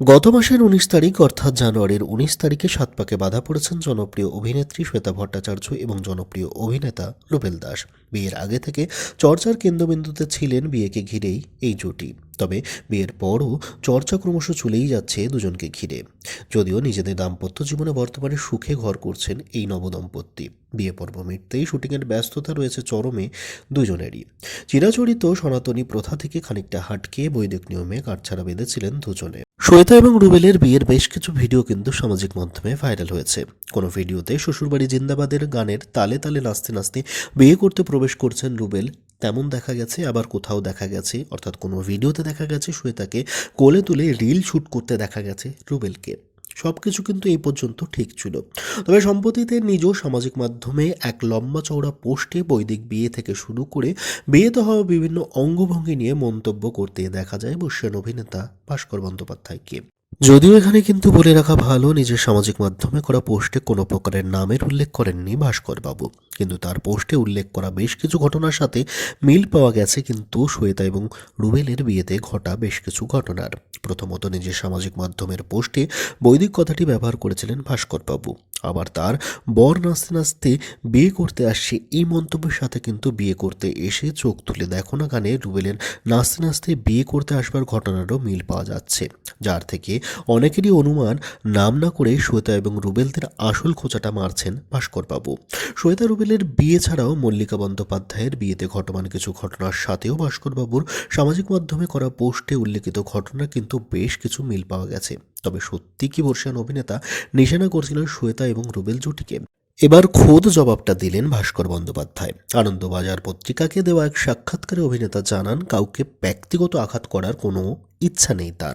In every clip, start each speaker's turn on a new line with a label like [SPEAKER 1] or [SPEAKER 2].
[SPEAKER 1] গত মাসের উনিশ তারিখ অর্থাৎ জানুয়ারির উনিশ তারিখে সাত পাকে বাধা পড়েছেন জনপ্রিয় অভিনেত্রী শ্বেতা ভট্টাচার্য এবং জনপ্রিয় অভিনেতা রুবেল দাস। বিয়ের আগে থেকে চর্চার কেন্দ্রবিন্দুতে ছিলেন বিয়েকে ঘিরেই এই জুটি। তবে বিয়ের পরও চর্চা ক্রমশ চলেই যাচ্ছে দুজনকে ঘিরে। যদিও নিজেদের দাম্পত্য জীবনে বর্তমানে সুখে ঘর করছেন এই নবদম্পতি। বিয়ে পর্ব মিটতেই শুটিংয়ের ব্যস্ততা রয়েছে চরমে দুজনেরই। চিরাচরিত সনাতনী প্রথা থেকে খানিকটা হাটকে বৈদিক নিয়মে কাটছাড়া বেঁধেছিলেন দুজনে। শ্বেতা এবং রুবেলের বিয়ের বেশ কিছু ভিডিও কিন্তু সামাজিক মাধ্যমে ভাইরাল হয়েছে। কোনো ভিডিওতে শ্বশুরবাড়ি জিন্দাবাদের গানের তালে তালে নাচতে নাচতে বিয়ে করতে প্রবেশ করছেন রুবেল। তেমন দেখা গেছে, আবার কোথাও দেখা গেছে। অর্থাৎ কোনো ভিডিওতে দেখা গেছে শ্বেতাকে কোলে তুলে রিল শ্যুট করতে দেখা গেছে রুবেলকে। সব কিছু কিন্তু এই পর্যন্ত ঠিক ছিল। তবে সম্প্রতিতে নিজ সামাজিক মাধ্যমে এক লম্বা চওড়া পোস্টে বৈদিক বিয়ে থেকে শুরু করে বিয়েতে হওয়া বিভিন্ন অঙ্গভঙ্গি নিয়ে মন্তব্য করতে দেখা যায় বর্ষিয়ান অভিনেতা ভাস্কর বন্দ্যোপাধ্যায়কে। যদিও এখানে কিন্তু বলে রাখা ভালো, নিজের সামাজিক মাধ্যমে করা পোস্টে কোনো প্রকারের নামের উল্লেখ করেননি ভাস্কর বাবু কিন্তু তার পোস্টে উল্লেখ করা বেশ কিছু ঘটনার সাথে মিল পাওয়া গেছে কিন্তু শ্বেতা এবং রুবেলের বিয়েতে ঘটা বেশ কিছু ঘটনার। প্রথমত নিজের সামাজিক মাধ্যমের পোস্টে বৈদিক কথাটি ব্যবহার করেছিলেন ভাস্কর বাবু আবার তার, বর নাচতে নাচতে বিয়ে করতে আসছে। এই মন্তব্যের সাথে কিন্তু বিয়ে করতে এসে চোখ তুলে দেখো না গানে রুবেলের নাচতে নাচতে বিয়ে করতে আসবার ঘটনারও মিল পাওয়া যাচ্ছে। যার থেকে অনেকেরই অনুমান, নাম না করে শ্বেতা এবং রুবেলদের আসল খোঁচাটা মারছেন ভাস্করবাবু। শ্বেতা রুবেলের বিয়ে ছাড়াও মল্লিকা বন্দ্যোপাধ্যায়ের বিয়েতে ঘটমান কিছু ঘটনার সাথেও ভাস্করবাবুর সামাজিক মাধ্যমে করা পোস্টে উল্লেখিত ঘটনা কিন্তু বেশ কিছু মিল পাওয়া গেছে। তবে সত্যি কি বর্ষিয়ান অভিনেতা নিশানা করছিলেন শ্বেতা এবং রুবেল জুটিকে? এবার খোদ জবাবটা দিলেন ভাস্কর বন্দ্যোপাধ্যায়। আনন্দবাজার পত্রিকাকে দেওয়া এক সাক্ষাৎকারে অভিনেতা জানান, কাউকে ব্যক্তিগত আঘাত করার কোনো ইচ্ছা নেই তার।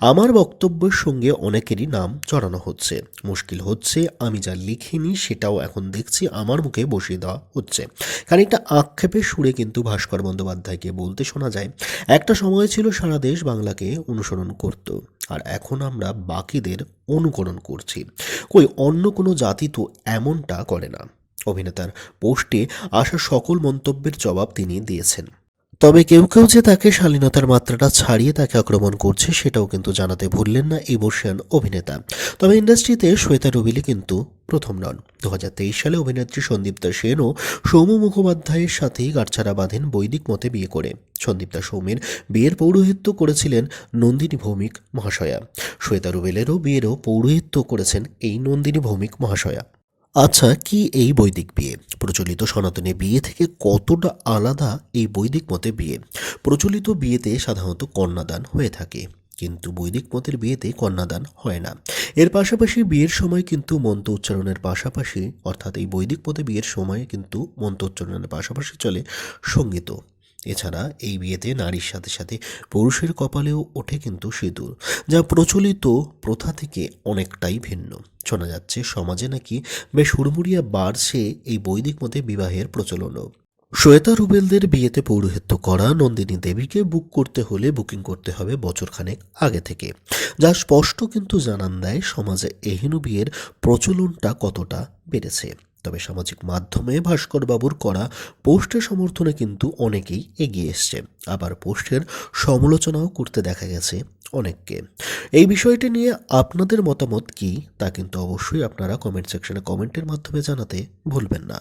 [SPEAKER 1] আমার বক্তব্যের সঙ্গে অনেকেরই নাম জড়ানো হচ্ছে। মুশকিল হচ্ছে, আমি যা লিখিনি সেটাও এখন দেখছি, আমার মুখে বসিয়ে দেওয়া হচ্ছে। খানিকটা আক্ষেপের সুরে কিন্তু ভাস্কর বন্দ্যোপাধ্যায়কে বলতে শোনা যায়, একটা সময় ছিল সারা দেশ বাংলাকে অনুসরণ করত, আর এখন আমরা বাকিদের অনুকরণ করছি। কই, অন্য কোনো জাতি তো এমনটা করে না। অভিনেতার পোস্টে আসা সকল মন্তব্যের জবাব তিনি দিয়েছেন। তবে কেউ কেউ যে তাকে শালীনতার মাত্রাটা ছাড়িয়ে তাকে আক্রমণ করছে সেটাও কিন্তু জানাতে ভুললেন না এই বর্ষিয়ান অভিনেতা। তবে ইন্ডাস্ট্রিতে শ্বেতা রুবিলি কিন্তু প্রথম নন। দু হাজার তেইশ সালে অভিনেত্রী সন্দীপ্তা সেনও সৌম্য মুখোপাধ্যায়ের সাথেই গাঁটছাড়া বাঁধেন বৈদিক মতে বিয়ে করে। সন্দীপ্তা সৌমের বিয়ের পৌরোহিত্য করেছিলেন নন্দিনী ভৌমিক মহাশয়া। শ্বেতা রুবেলেরও বিয়েরও পৌরোহিত্য করেছেন এই নন্দিনী ভৌমিক মহাশয়া। আচ্ছা কি এই বৈদিক বিয়ে? প্রচলিত সনাতনী বিয়ে থেকে কতটা আলাদা এই বৈদিক মতে বিয়ে? প্রচলিত বিয়েতে সাধারণত কন্যাদান হয়ে থাকে, কিন্তু বৈদিক মতের বিয়েতে কন্যাদান হয় না। এর পাশাপাশি বিয়ের সময় কিন্তু মন্ত্র উচ্চারণের পাশাপাশি, অর্থাৎ এই বৈদিক মতে বিয়ের সময় কিন্তু মন্ত্র উচ্চারণের পাশাপাশি চলে সংগীত। এছাড়া এই বিয়েতে নারীর সাথে সাথে পুরুষের কপালেও ওঠে কিন্তু সিঁদুর, যা প্রচলিত প্রথা থেকে অনেকটাই ভিন্ন। শোনা যাচ্ছে সমাজে নাকি বেশ হুড়মুড়িয়া বাড়ছে এই বৈদিক মতে বিবাহের প্রচলনও। শ্বেতা রুবেলদের বিয়েতে পৌরোহিত্য করা, নন্দিনী দেবীকে বুক করতে হলে বুকিং করতে হবে বছরখানেক আগে থেকে। যা স্পষ্ট কিন্তু জানান দেয় সমাজে এহেন বিয়ের প্রচলনটা কতটা বেড়েছে। তবে সামাজিক মাধ্যমে ভাস্করবাবুর করা পোস্টের সমর্থনে কিন্তু অনেকেই এগিয়ে এসছে। আবার পোস্টের সমালোচনাও করতে দেখা গেছে অনেককে। এই বিষয়টি নিয়ে আপনাদের মতামত কি? তা কিন্তু অবশ্যই আপনারা কমেন্ট সেকশনে কমেন্টের মাধ্যমে জানাতে ভুলবেন না।